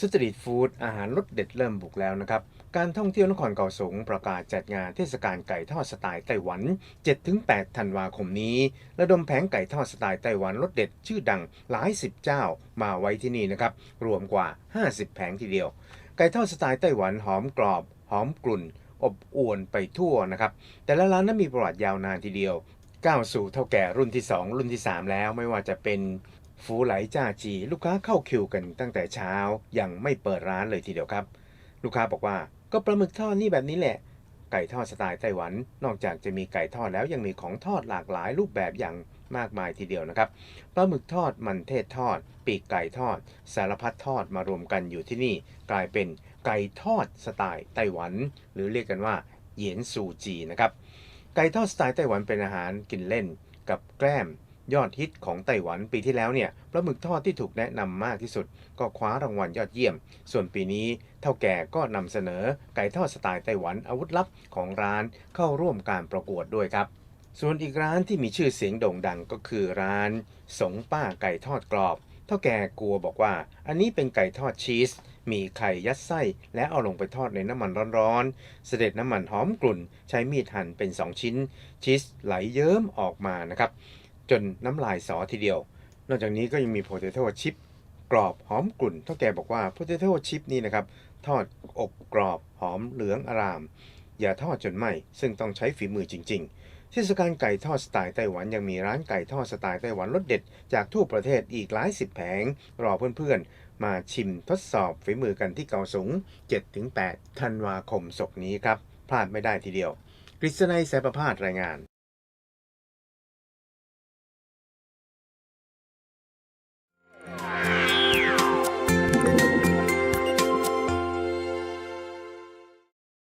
สตรีทฟู้ดอาหารรสเด็ดเริ่มบุกแล้วนะครับ การท่องเที่ยวนครเก่าสงประกาศจัดงานเทศกาลไก่ทอดสไตล์ไต้หวัน 7-8 ธันวาคมนี้ ระดมแผงไก่ทอดสไตล์ไต้หวันรสเด็ดชื่อดังหลายสิบเจ้ามาไว้ที่นี่นะครับ รวมกว่า 50 แผงทีเดียว ไก่ทอดสไตล์ไต้หวันหอมกรอบ หอมกลุ่น อบอวนไปทั่วนะครับ แต่ละร้านนั้นมีประวัติยาวนานทีเดียวก้าวสู่เท่าแก่รุ่นที่ 2 รุ่นที่ 3 แล้วไม่ว่าจะเป็น ฟูไหลจ้าจีลูกค้าเข้าคิวกันตั้งแต่เช้ายังไม่เปิดร้านเลยทีเดียวครับ ลูกค้าบอกว่าก็ปลาหมึกทอดนี่แบบนี้แหละ ไก่ทอดสไตล์ไต้หวัน นอกจากจะมีไก่ทอดแล้วยังมีของทอดหลากหลายรูปแบบอย่างมากมายทีเดียวนะครับปลาหมึกทอดมันเทศทอด ปีกไก่ทอด สารพัดทอดมารวมกันอยู่ที่นี่ กลายเป็นไก่ทอดสไตล์ไต้หวัน หรือเรียกกันว่าเหยียนซูจีนะครับไก่ทอดสไตล์ไต้หวันเป็นอาหารกินเล่นกับแกล้ม ยอดฮิตของไต้หวันปีที่แล้วเนี่ยปลาหมึกทอดที่ถูกแนะนำมากที่สุด ก็คว้ารางวัลยอดเยี่ยม ส่วนปีนี้เท่าแก่ก็นำเสนอไก่ทอดสไตล์ไต้หวันอาวุธลับของร้านเข้าร่วมการประกวดด้วยครับ ส่วนอีกร้านที่มีชื่อเสียงโด่งดังก็คือร้าน สงป้าไก่ทอดกรอบเท่าแก่กลัวบอกว่า อันนี้เป็นไก่ทอดชีสมีไข่ยัดไส้และเอาลงไปทอดในน้ำมันร้อนๆ เสด็จน้ำมันหอมกลุ่น ใช้มีดหั่นเป็น 2 ชิ้น ชีสไหลเยิ้มออกมานะครับ จนน้ำลายสอทีเดียว นอกจากนี้ก็ยังมีโพเตโต้ชิปกรอบหอมกลุ่นเท่าแก่บอกว่าโพเตโต้ชิปนี่นะครับ ทอดอบกรอบหอมเหลืองอาราม อย่าทอดจนไหมซึ่งต้องใช้ฝีมือจริง ๆ เทศกาลไก่ทอดสไตล์ไต้หวันยังมีร้านไก่ทอดสไตล์ไต้หวันรสเด็ด จากทั่วประเทศอีกหลายสิบแผง รอเพื่อนๆ มาชิมทดสอบฝีมือกันที่เกาสง 7-8 ธันวาคมศกนี้ครับพลาดไม่ได้ทีเดียวกฤษณัยแสประพาสรายงาน